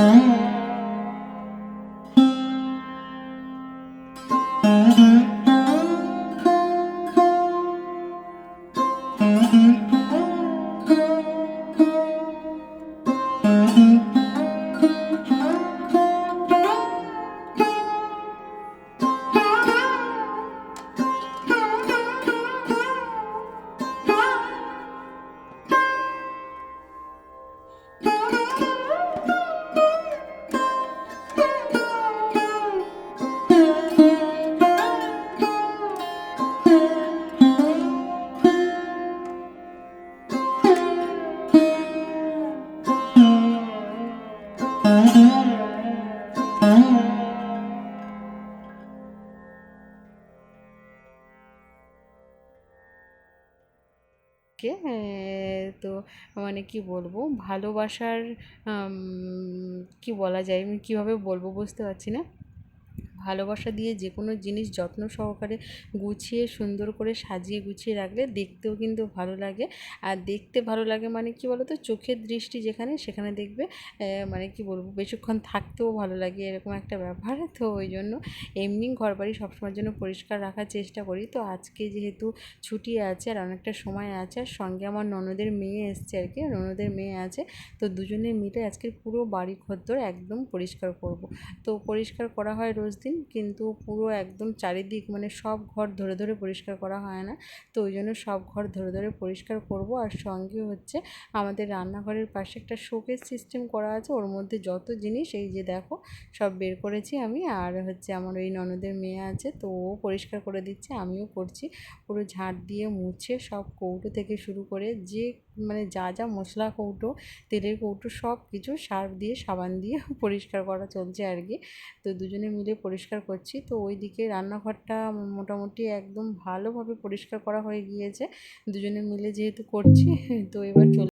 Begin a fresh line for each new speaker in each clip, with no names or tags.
Mm-hmm. কে তো মানে কি বলব? ভালোবাসার কি বলা যায়? আমি কীভাবে বলব বুঝতে পারছি না। ভালোবাসা দিয়ে যে কোনো জিনিস যত্ন সহকারে গুছিয়ে, সুন্দর করে সাজিয়ে, গুছিয়ে রাখলে দেখতেও কিন্তু ভালো লাগে। আর দেখতে ভালো লাগে মানে কি বলো তো চোখের দৃষ্টি যেখানে, সেখানে দেখবে মানে কি বলব? বেশিক্ষণ থাকতেও ভালো লাগে এরকম একটা ব্যাপার। তো ওই জন্য এমনি ঘর বাড়ি সবসময়ের জন্য পরিষ্কার রাখার চেষ্টা করি। তো আজকে যেহেতু ছুটি আছে আর অনেকটা সময় আছে, আর সঙ্গে আমার ননদের মেয়ে এসছে আর কি, ননদের মেয়ে আছে, তো দুজনে মিলে আজকের পুরো বাড়ি ঘরদোর একদম পরিষ্কার করব। তো পরিষ্কার করা হয় রোজ দিন। কিন্তু পুরো একদম চারিদিক মানে সব ঘর ধরে ধরে পরিষ্কার করা হয় না। তো ওই জন্য সব ঘর ধরে ধরে পরিষ্কার করব। আর সঙ্গে হচ্ছে আমাদের রান্নাঘরের পাশে একটা শোকেস সিস্টেম করা আছে। ওর মধ্যে যত জিনিস, এই যে দেখো, সব বের করেছি আমি। আর হচ্ছে আমার ওই ননদের মেয়ে আছে, তো ও পরিষ্কার করে দিচ্ছে, আমিও করছি। পুরো ঝাঁট দিয়ে মুছে সব কৌটো থেকে শুরু করে যে মানে যা যা মশলা, কৌটো, তেলের কৌটো সব কিছু সার্ফ দিয়ে, সাবান দিয়ে পরিষ্কার করা চলছে আর কি। তো দুজনে মিলে পরিষ্কার করছি। তো ওই দিকে রান্নাঘরটা মোটামুটি একদম ভালোভাবে পরিষ্কার করা হয়ে গিয়েছে। দুজনে মিলে যেহেতু করছি, তো এবার চলে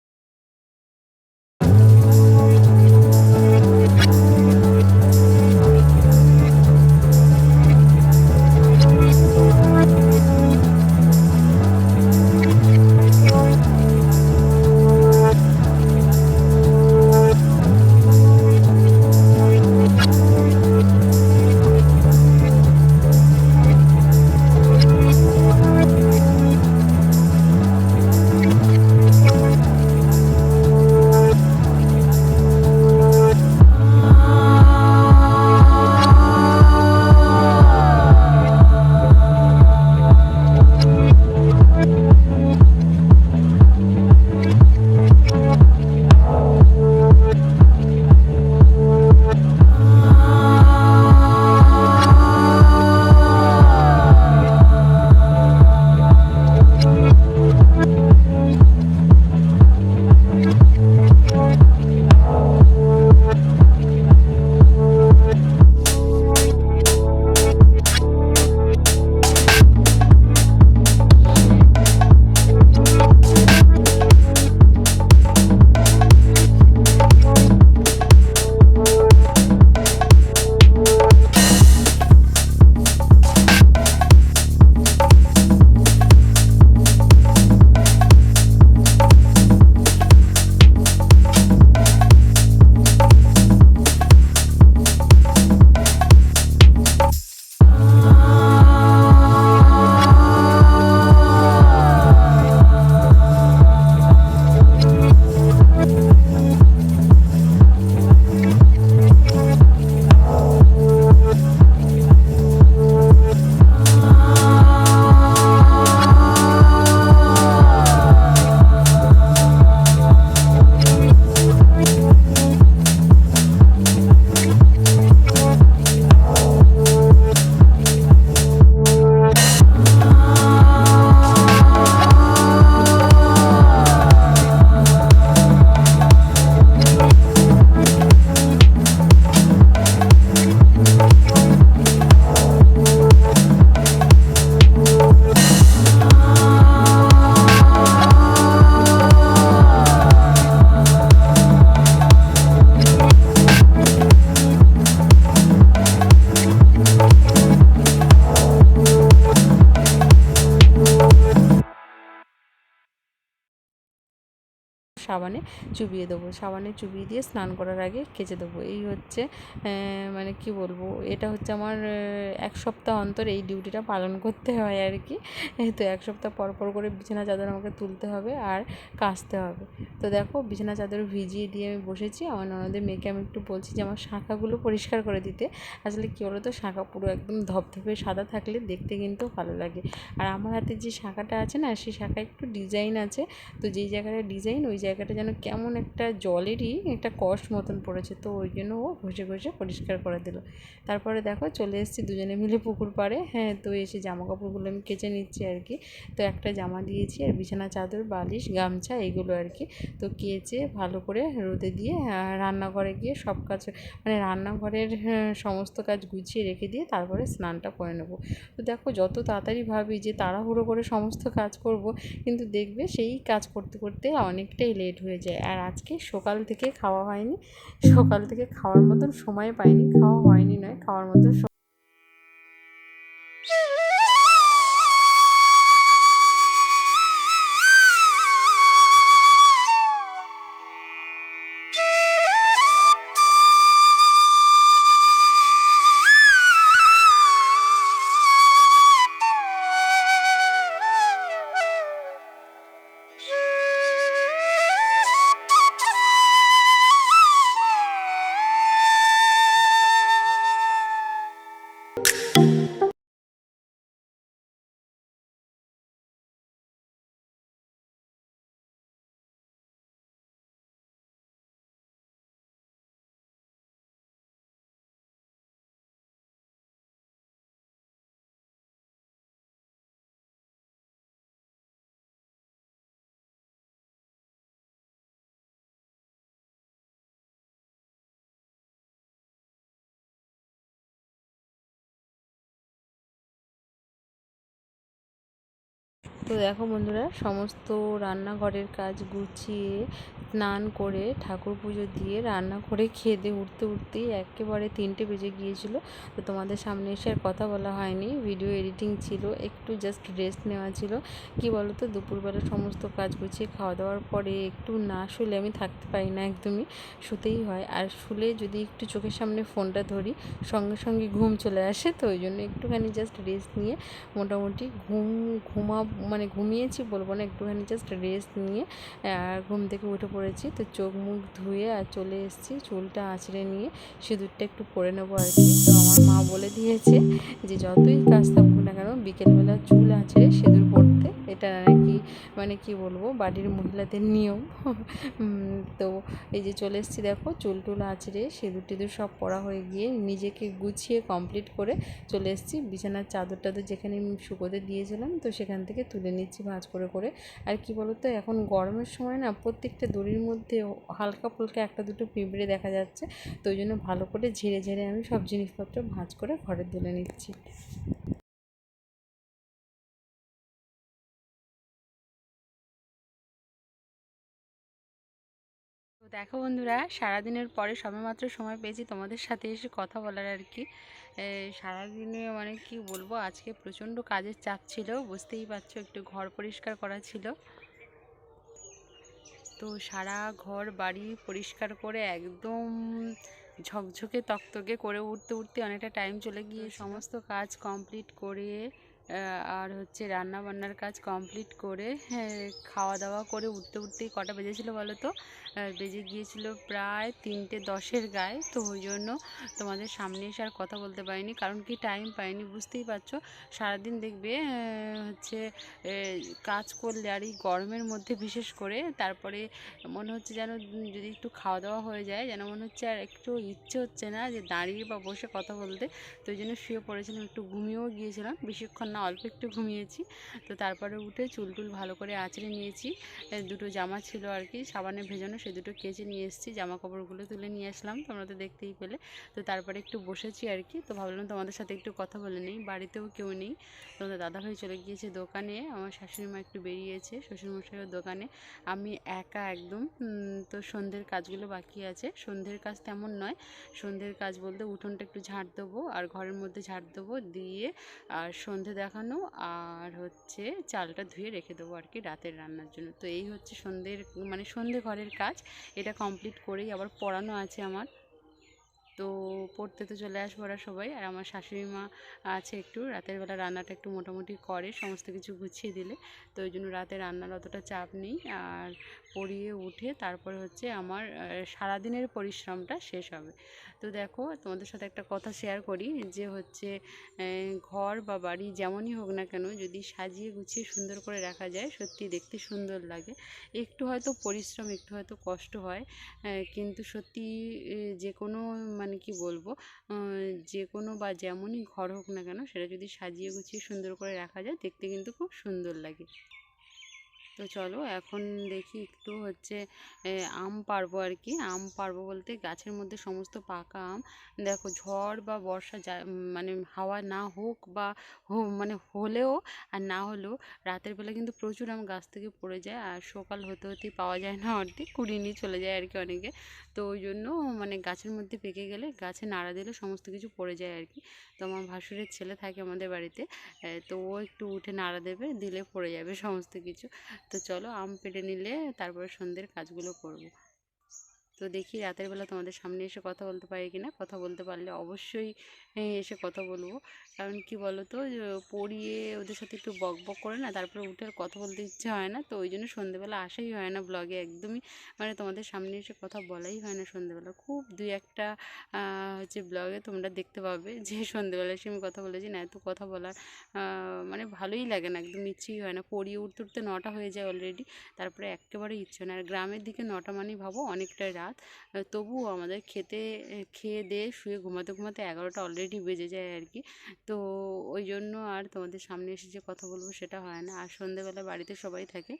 সাবানে চুবিয়ে দেবো। সাবানে চুবিয়ে দিয়ে স্নান করার আগে কেচে দেবো। এই হচ্ছে মানে কি বলব, এটা হচ্ছে আমার এক সপ্তাহ অন্তর এই ডিউটিটা পালন করতে হয় আর কি। তো এক সপ্তাহ পর পর করে বিছানা চাদর আমাকে তুলতে হবে আর কাচতে হবে। তো দেখো, বিছানা চাদর ভিজিয়ে দিয়ে আমি বসেছি। আমার ননদের মেয়েকে আমি একটু বলছি যে, আমার শাঁখাগুলো পরিষ্কার করে দিতে। আসলে কী বলো তো শাঁখা পুরো একদম ধপধপে সাদা থাকলে দেখতে কিন্তু ভালো লাগে। আর আমার হাতে যে শাঁখাটা আছে না, সেই শাঁখা একটু ডিজাইন আছে। তো যেই জায়গাটা ডিজাইন, ওই জায়গাটা যেন কেমন একটা জলেরই একটা কষ মতন পড়েছে তো ওই জন্য ও ঘষে ঘষে পরিষ্কার করে দিল। তারপরে দেখো চলে এসেছি দুজনে মিলে পুকুর পাড়ে। হ্যাঁ তো এসে জামা কাপড়গুলো আমি কেচে নিচ্ছি আর কি। তো একটা জামা দিয়েছি আর বিছানা চাদর বালিশ গামছা এগুলো আর কি। তো কেচে ভালো করে রোদে দিয়ে রান্নাঘরে গিয়ে সব কাজ মানে রান্নাঘরের হ্যাঁ, সমস্ত কাজ গুছিয়ে রেখে দিয়ে তারপরে স্নানটা করে নেব। তো দেখো যত তাড়াতাড়ি ভাবি যে তাড়াহুড়ো করে সমস্ত কাজ করব কিন্তু দেখবে সেই কাজ করতে করতে অনেকটাই লেট হয়ে যায়। আর আজকে সকাল থেকে খাওয়া হয়নি। সকাল থেকে খাওয়ার মতন সময় পাইনি। খাওয়া হয়নি নয়, খাওয়ার মতন you তো দেখো বন্ধুরা, সমস্ত রান্নাঘরের কাজ গুছিয়ে স্নান করে ঠাকুর পুজো দিয়ে রান্না করে খেয়ে দিয়ে উঠতে উঠতেই একেবারে তিনটে বেজে গিয়েছিল। তো তোমাদের সামনে এসে আর কথা বলা হয়নি। ভিডিও এডিটিং ছিল, একটু জাস্ট রেস্ট নেওয়া ছিল। কি বলো তো দুপুরবেলা সমস্ত কাজ গুছিয়ে খাওয়া দাওয়ার পরে একটু না শুলে আমি থাকতে পারি না একদমই, শুতেই হয়। আর শুলে যদি একটু চোখের সামনে ফোনটা ধরি, সঙ্গে সঙ্গে ঘুম চলে আসে। তো ওই জন্য একটুখানি জাস্ট রেস্ট নিয়ে মোটামুটি ঘুম ঘুমা মানে ঘুমিয়েছি বলব না, একটুখানি জাস্ট রেস্ট নিয়ে ঘুম থেকে উঠে পড়েছি। তো চোখ মুখ ধুয়ে আর চলে এসেছি চুলটা আঁচড়ে নিয়ে, সিঁদুরটা একটু পরে নেব আর কি। তো আমার মা বলে দিয়েছে যে যতই কাজ থাকুক না কেন, বিকেলবেলা চুল আঁচড়ে সিঁদুর পরতে এটা নাকি মানে কি বলব, বাড়ির মহিলাদের নিয়ম। তো এই যে চলে এসেছি দেখো, চুল টুল আঁচড়ে, সিঁদুর টিঁদুর সব পরা হয়ে গিয়ে নিজেকে গুছিয়ে কমপ্লিট করে চলে এসেছি। বিছানার চাদর টাদর যেখানে শুকোতে দিয়েছিলাম, তো সেখান থেকে তুলে নিচ্ছি ভাঁজ করে করে। আর কি বলতো, এখন গরমের সময় না প্রত্যেকটা দড়ির মধ্যে হালকা ফুলকা একটা দুটো পিঁপড়ে দেখা যাচ্ছে। তো ওই জন্য ভালো করে ঝেড়ে ঝেড়ে আমি সব জিনিসপত্র ভাঁজ করে ঘরে তুলে নিচ্ছি। দেখো বন্ধুরা, সারাদিনের পরে সবেমাত্র সময় পেয়েছি তোমাদের সাথে এসে কথা বলার আর কি। সারাদিনে মানে কি বলব আজকে প্রচণ্ড কাজের চাপ ছিল বুঝতেই পারছ একটু ঘর পরিষ্কার করা ছিল। তো সারা ঘর বাড়ি পরিষ্কার করে একদম ঝকঝকে তকতকে করে উঠতে উঠতে অনেকটা টাইম চলে গিয়ে সমস্ত কাজ কমপ্লিট করে আর হচ্ছে রান্না বান্নার কাজ কমপ্লিট করে হ্যাঁ, খাওয়া দাওয়া করে উঠতে উঠতেই কটা বেজেছিল বলো তো? বেজে গিয়েছিল প্রায় তিনটে দশের গায়ে তো ওই জন্য তোমাদের সামনে এসে আর কথা বলতে পারিনি কারণ কি টাইম পাইনি বুঝতেই পারছ? সারাদিন দেখবে হচ্ছে কাজ করলে আর এই গরমের মধ্যে বিশেষ করে তারপরে মনে হচ্ছে যেন যদি একটু খাওয়া দাওয়া হয়ে যায় যেন মনে হচ্ছে আর একটু ইচ্ছে হচ্ছে না যে দাঁড়িয়ে বা বসে কথা বলতে তো ওই জন্য শুয়ে পড়েছিলাম একটু ঘুমিয়েও গিয়েছিলাম বেশিক্ষণ না অল্প একটু ঘুমিয়েছি। তো তারপরে উঠে চুল টুল ভালো করে আঁচড়ে নিয়েছি। দুটো জামা ছিল আর কি সাবানে ভেজানো, সে দুটো কেচে নিয়ে এসেছি জামা কাপড়গুলো তুলে নিয়ে আসলাম, তোমরা তো দেখতেই পেলে। তো তারপরে একটু বসেছি আর কি, তো ভাবলাম তোমাদের সাথে একটু কথা বলে নেই, বাড়িতেও কেউ নেই। তোমাদের দাদাভাই চলে গিয়েছে দোকানে, আমার শাশুড়ি মা একটু বেরিয়েছে শ্বশুরমশাইও দোকানে। আমি একা একদম তো সন্ধ্যের কাজগুলো বাকি আছে। সন্ধ্যের কাজ তেমন নয়, সন্ধ্যের কাজ বলতে উঠোনটা একটু ঝাড় দেবো, আর ঘরের মধ্যে ঝাড় দেবো, দিয়ে, আর সন্ধে দেওয়া দেখানো আর হচ্ছে চালটা ধুয়ে রেখে দেবো আর কি রাতের রান্নার জন্য। তো এই হচ্ছে সন্ধ্যের মানে সন্ধে ঘরের কাজ। এটা কমপ্লিট করেই আবার পড়ানো আছে আমার। তো পড়তে তো চলে আসব ওরা সবাই। আর আমার শাশুড়ি মা আছে একটু, রাতের বেলা রান্নাটা একটু মোটামুটি করে, সমস্ত কিছু গুছিয়ে দিলে। তো ওই জন্য রাতে রান্নার অতটা চাপ নেই। আর পড়িয়ে উঠে তারপরে হচ্ছে আমার সারাদিনের পরিশ্রমটা শেষ হবে। তো দেখো, তোমাদের সাথে একটা কথা শেয়ার করি যে হচ্ছে ঘর বা বাড়ি যেমনই হোক না কেন, যদি সাজিয়ে গুছিয়ে সুন্দর করে রাখা যায়, সত্যি দেখতে সুন্দর লাগে। একটু হয়তো পরিশ্রম, একটু হয়তো কষ্ট হয় কিন্তু সত্যি যে কোনো মানে কি বলব যে কোনো বা যেমনই ঘর হোক না কেন, সেটা যদি সাজিয়ে গুছিয়ে সুন্দর করে রাখা যায়, দেখতে কিন্তু খুব সুন্দর লাগে। তো চলো এখন দেখি একটু হচ্ছে আম পারব আর কি। আম পারব বলতে গাছের মধ্যে সমস্ত পাকা আম। দেখো ঝড় বা বর্ষা যা মানে হাওয়া না হোক বা মানে হলেও আর না হলেও রাতের বেলা কিন্তু প্রচুর আম গাছ থেকে পড়ে যায় আর সকাল হতে হতেই পাওয়া যায় না অর্ধেক কুড়িয়ে নিয়ে চলে যায় আর কি অনেকে। তো ওই জন্য মানে গাছের মধ্যে পেকে গেলে গাছে নাড়া দিলে সমস্ত কিছু পড়ে যায় আর কি। তো আমার ভাসুরের ছেলে থাকে আমাদের বাড়িতে তো ও একটু উঠে নাড়া দেবে, দিলে পড়ে যাবে সমস্ত কিছু। তো চলো আম পেড়ে নিলে তারপরে সন্ধ্যের কাজগুলো করব। তো দেখি রাতের বেলা তোমাদের সামনে এসে কথা বলতে পারি কিনা? কথা বলতে পারলে অবশ্যই এসে কথা বলব। কারণ কি বলো তো পড়িয়ে ওদের সাথে একটু বক বক করে না, তারপরে উঠে আর কথা বলতে ইচ্ছে হয় না। তো ওই জন্য সন্ধ্যেবেলা আসাই হয় না ব্লগে একদমই। মানে তোমাদের সামনে এসে কথা বলাই হয় না সন্ধ্যেবেলা খুব দুই একটা হচ্ছে ব্লগে তোমরা দেখতে পাবে যে সন্ধ্যেবেলা এসে আমি কথা বলেছি, না এত কথা বলার মানে ভালোই লাগে না, একদম ইচ্ছেই হয় না। পড়িয়ে উঠতে উঠতে নটা হয়ে যায় অলরেডি তারপরে একেবারে ইচ্ছে না। আর গ্রামের দিকে নটা মানেই ভাবো অনেকটাই রাত। তবুও আমাদের খেতে, খেয়ে দিয়ে শুয়ে ঘুমাতে ঘুমাতে এগারোটা অলরেডি বেজে যায় আর কি। তো ওই জন্য আর তোমাদের সামনে এসে যে কথা বলব সেটা হয় না। আর সন্ধ্যেবেলা বাড়িতে সবাই থাকে।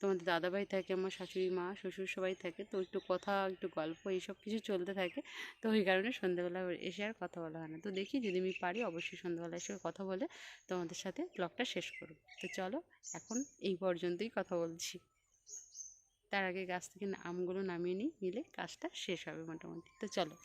তোমাদের দাদাভাই থাকে, আমার শাশুড়ি মা, শ্বশুর সবাই থাকে। তো একটু কথা, একটু গল্প এইসব কিছু চলতে থাকে। তো ওই কারণে সন্ধ্যেবেলা এসে আর কথা বলা হয় না। তো দেখি যদি আমি পারি অবশ্যই সন্ধ্যেবেলা এসে কথা বলে তোমাদের সাথে ব্লগটা শেষ করব। তো চলো, এখন এই পর্যন্তই কথা বলছি। তার আগে গাছ থেকে আমগুলো নামিয়ে নিই, নিলে কাজটা শেষ হবে মোটামুটি। তো চলো।